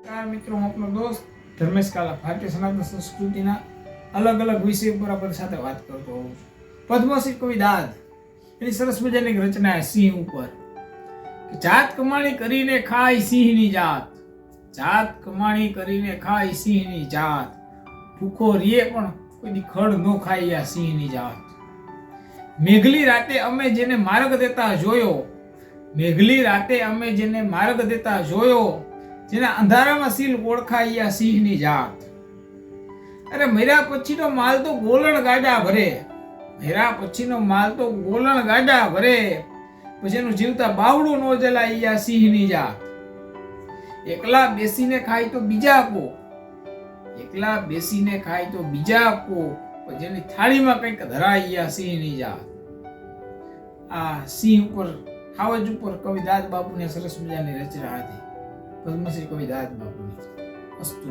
નમસ્કાર મિત્રો, હું આપનો દોસ્ત ધર્મેશ કાલા, ભારતીય સનાતન સંસ્કૃતિના અલગ અલગ વિષય ઉપર આપણી સાથે વાત કરતો હોઉં છું. પદ્મશ્રી કવિ દાદ, એની સરસ મજાની રચના સિંહ ઉપર. જાત કમાણી કરીને ખાય સિંહની જાત. જાત કમાણી કરીને ખાય સિંહની જાત. ભૂખો રીએ પણ કોઈ ખડ ન ખાય આ સિંહની જાત. મેઘલી રાતે અમે જેને માર્ગ દેતા જોયો, મેઘલી રાતે અમે જેને માર્ગ દેતા જોયો જેના અંધારામાં સીલ ઓળખાય સિંહની જાત. અરે મેરા પછીનો માલ તો ગોલણ ગાડા ભરે. મેરા પછીનો માલ તો ગોલણ ગાડા ભરે. પછી એનું જીવતા બાવડું નો જલાય સિંહની જાત. એકલા બેસીને ખાય તો બીજા કો. એકલા બેસીને ખાય તો બીજા કો. જેની થાળીમાં કંઈક ધરાઈ સિંહની જાત. આ સિંહ ઉપર, ખાવજ ઉપર કવિ દાદ બાપુને સરસ મજાની રચના હતી. પદ્મશ્રી કવિ દાદ બાપુની અસ્તુ